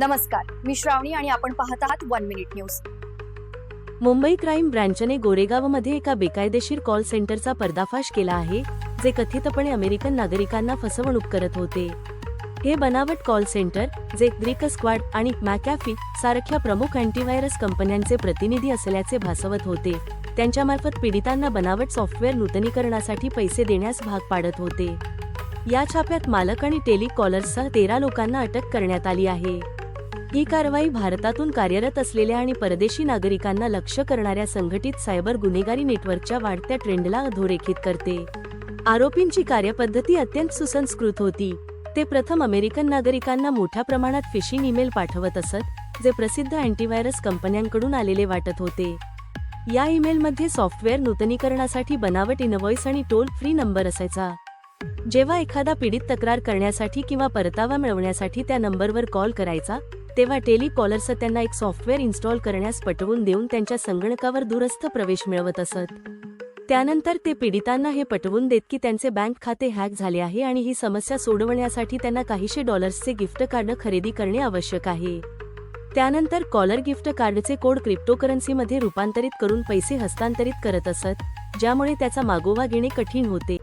नमस्कार मी श्रावणी आणि आपण पाहत आहात one minute news. Mumbai crime ब्रँचने गोरेगावमध्ये एका बेकायदेशीर कॉल सेंटरचा पर्दाफाश केला आहे जे कथितपणे अमेरिकन नागरिकांना फसवणूक करत होते. हे बनावट कॉल सेंटर जे ग्रीक स्क्वाड आणि मॅकॅफी सारख्या प्रमुख अँटीव्हायरस कंपन्यांचे प्रतिनिधी असल्याचे भासवत होते त्यांच्यामार्फत पीडितांना बनावट सॉफ्टवेअर नूतनीकरणासाठी पैसे देण्यास भाग पाडत होते. या छाप्यात मालक आणि टेलिकॉलर्ससह तेरा लोकांना अटक करण्यात आली आहे. ही कारवाई भारतातून कार्यरत असलेल्या आणि परदेशी नागरिकांना लक्ष्य करणाऱ्या संघटित सायबर गुन्हेगारी नेटवर्कच्या वाढत्या ट्रेंडला अधोरेखित करते. आरोपींची कार्यपद्धती अत्यंत सुसंस्कृत होती. ते प्रथम अमेरिकन नागरिकांना मोठ्या प्रमाणात फिशिंग ईमेल पाठवत असत जे प्रसिद्ध अँटीव्हायरस कंपन्यांकडून आलेले वाटत होते. या ईमेलमध्ये सॉफ्टवेअर नूतनीकरणासाठी बनावट इनव्हॉइस आणि टोल फ्री नंबर असायचा. जेव्हा एखादा पीडित तक्रार करण्यासाठी किंवा परतावा मिळवण्यासाठी त्या नंबरवर कॉल करायचा तेव्हा टेलिकॉलर्स त्यांना एक सॉफ्टवेअर इन्स्टॉल करण्यास पटवून देऊन त्यांच्या संगणकावर दूरस्थ प्रवेश मिळवत असत. त्यानंतर ते पीडितांना हे पटवून देत की त्यांचे बँक खाते हॅक झाले आहे आणि ही समस्या सोडवण्यासाठी त्यांना काहीशे डॉलर्सचे गिफ्ट कार्ड खरेदी करणे आवश्यक आहे. त्यानंतर कॉलर गिफ्ट कार्डचे कोड क्रिप्टोकरन्सीमध्ये रूपांतरित करून पैसे हस्तांतरित करत असत ज्यामुळे त्याचा मागोवा घेणे कठीण होते.